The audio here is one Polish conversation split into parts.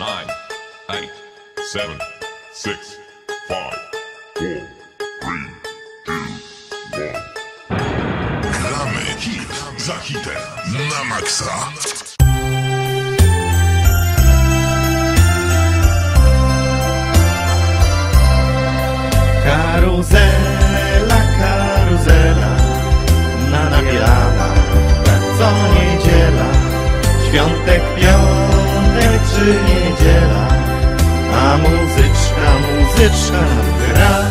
nine, eight, seven, six, five, four, three, two, one. Gramy hit za hitem na maksa. Karuzela, karuzela, na nabielana, co niedziela, świątek piątek czy nie. Muzyczka, muzyczka gra.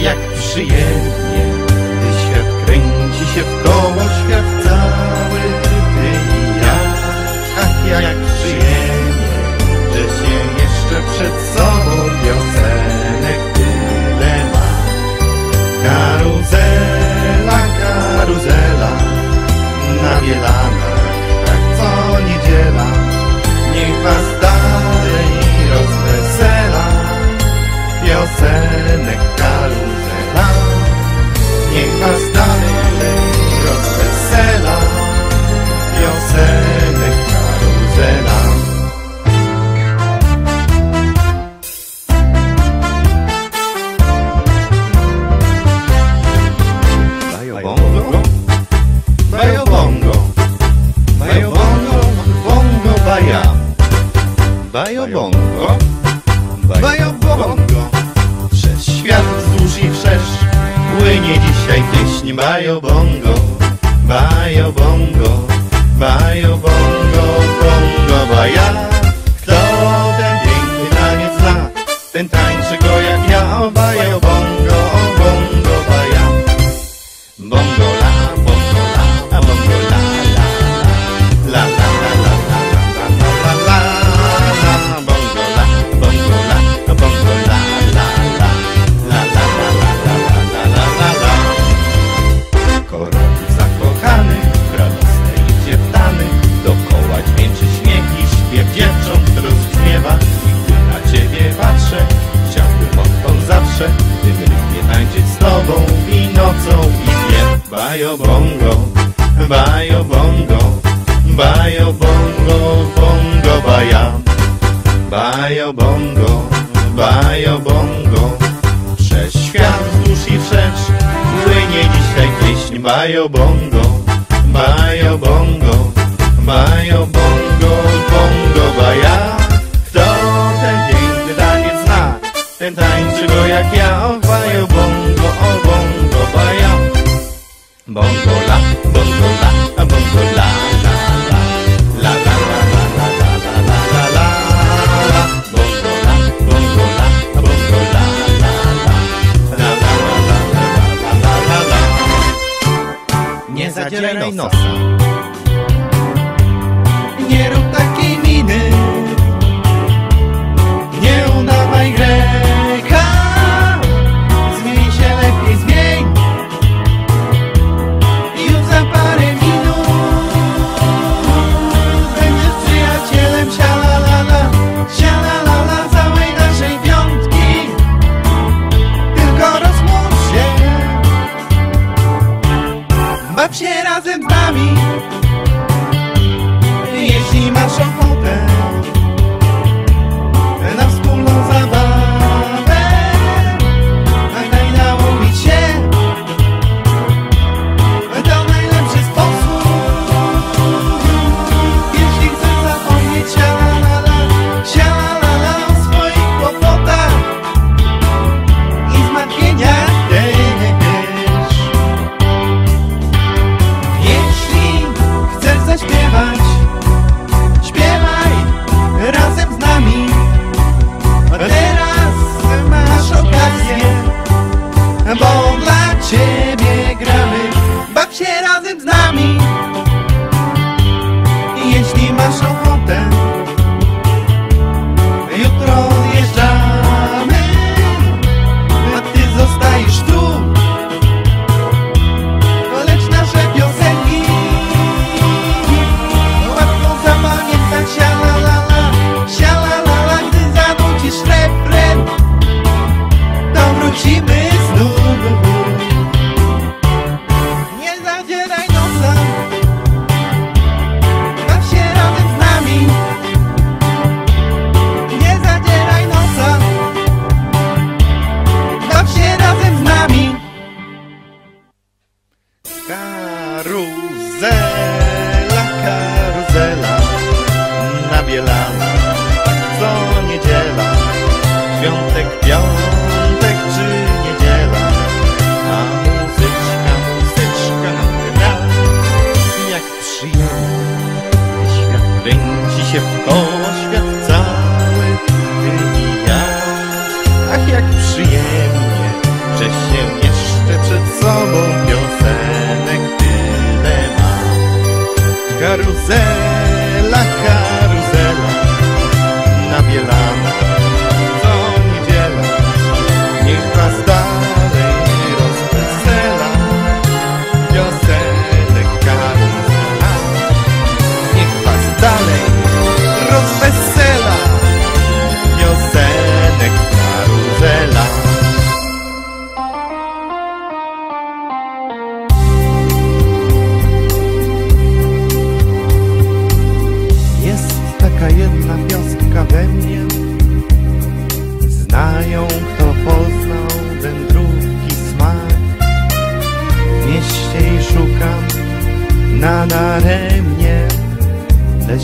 Jak przyjemnie Gdy świat kręci się w koło Świat cały ty i ja. Ach jak, jak przyjemnie Że się jeszcze przed sobą Wiosenek tyle ma. Karuzel Selecta. Bayo bongo, bayo bongo, bayo bongo, bongo baja. Kto ten piękny taniec zna, ten tańczy go jak ja. Och bajo bongo, o bongo baja. Bongo la, bongo la, a bongo la. Graciela Hinojosa. karuzela, karuzela nabielana co niedziela, świątek, piątek czy niedziela, a muzyczka, muzyczka nam gra, jak przyjemnie, świat kręci się w koło, świat cały, ty i ja, ach jak przyjemnie, że się jeszcze przed sobą.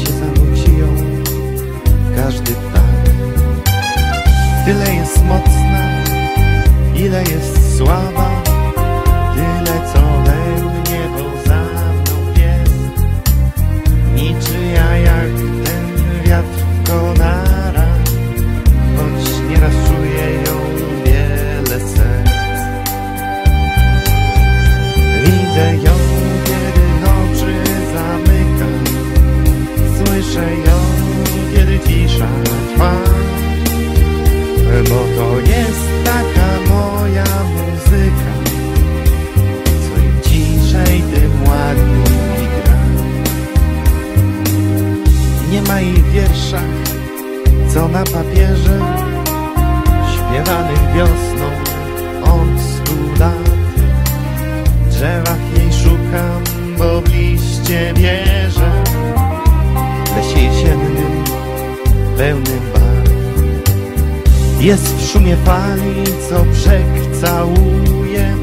Się zanuciją każdy ptak Tyle jest mocna, ile jest słaba Jest w szumie fali, co brzeg całuje,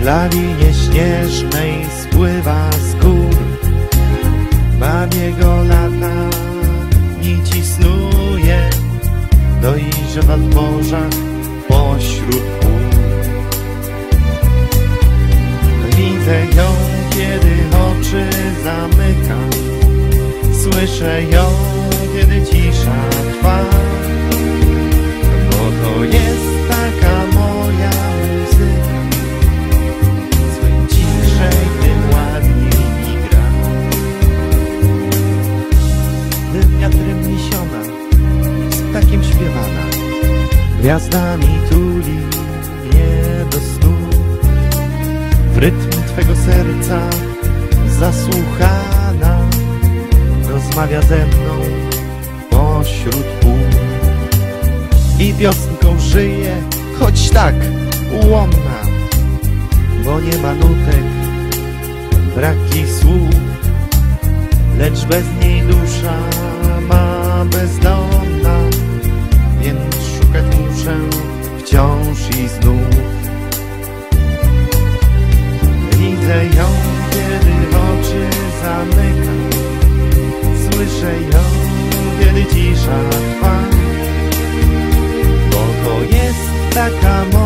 w lawinie śnieżnej spływa z gór. Babiego lata nici snuje, dojrzewa w pośród pól. Widzę ją, kiedy oczy zamykam, słyszę ją, ptakiem śpiewana, gwiazdami tuli mnie do snu. W rytm Twego serca zasłuchana, rozmawia ze mną pośród pól. I wiosnką żyje, choć tak ułomna, bo nie ma nutek, braki słów lecz bez niej dusza ma bezdomna, więc szukać muszę wciąż i znów. Widzę ją, kiedy oczy zamykam, słyszę ją, kiedy cisza trwa, bo to jest taka moja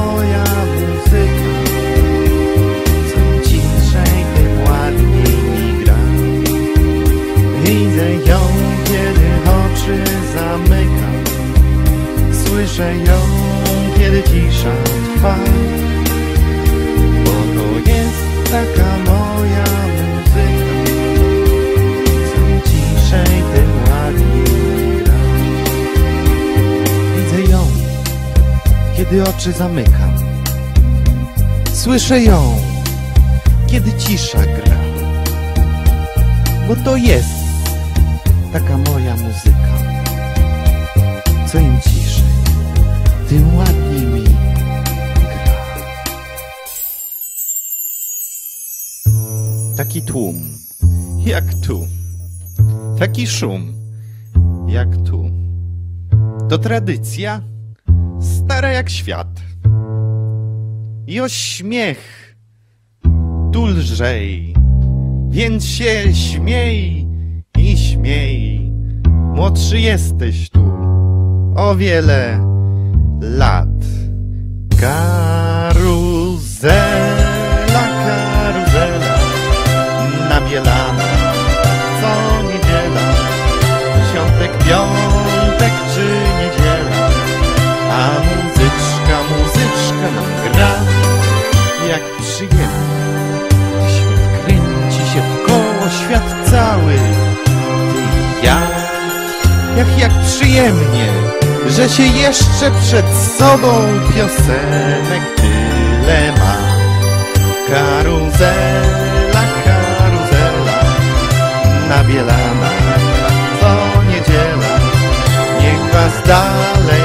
kiedy oczy zamykam Słyszę ją, kiedy cisza gra bo to jest taka moja muzyka. Co im ciszej, tym ładniej mi gra. Taki tłum, jak tu. Taki szum, jak tu. To tradycja, stara jak świat. I o śmiech, tu lżej, więc się śmiej i śmiej. młodszy jesteś tu o wiele lat. Się jeszcze przed sobą piosenek tyle ma. Karuzela, karuzela, nabielana co niedziela. Niech was dalej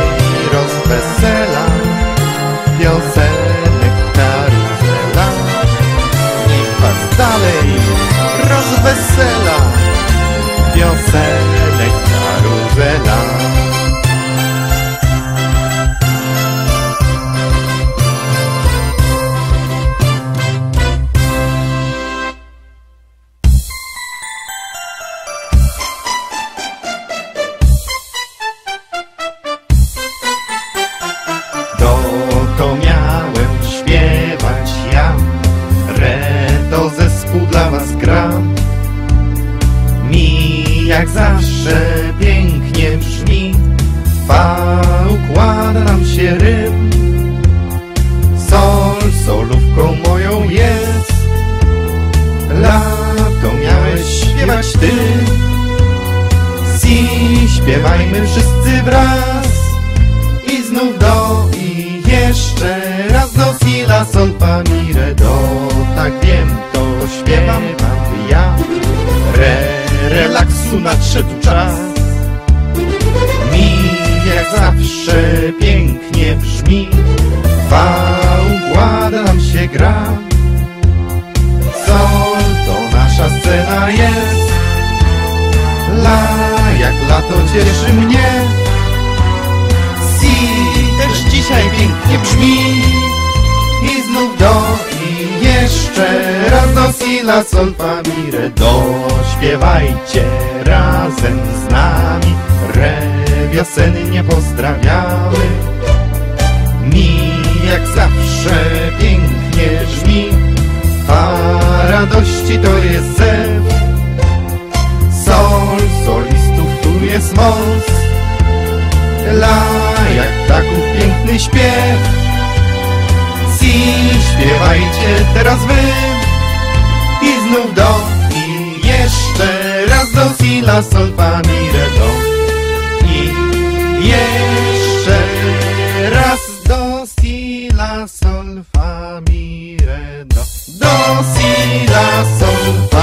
jeszcze raz do si la sol fa mi re do tak wiem to śpiewam wam ja. Re relaksu nadszedł czas. Mi jak zawsze pięknie brzmi. Fa układa nam się gra. Sol to nasza scena jest? La jak lato cieszy mnie la sol fa mi re do Śpiewajcie razem z nami. Re wiosennie pozdrawiamy. Mi jak zawsze pięknie brzmi. A radości to jest zew. Sol solistów tu jest moc La, jak ptaków piękny śpiew. Si, śpiewajcie teraz wy La, Sol, Fa, Mi, Re, Do. I jeszcze raz do Si, La, Sol, Fa, Mi, Re, Do. Do, Si, La, Sol, Fa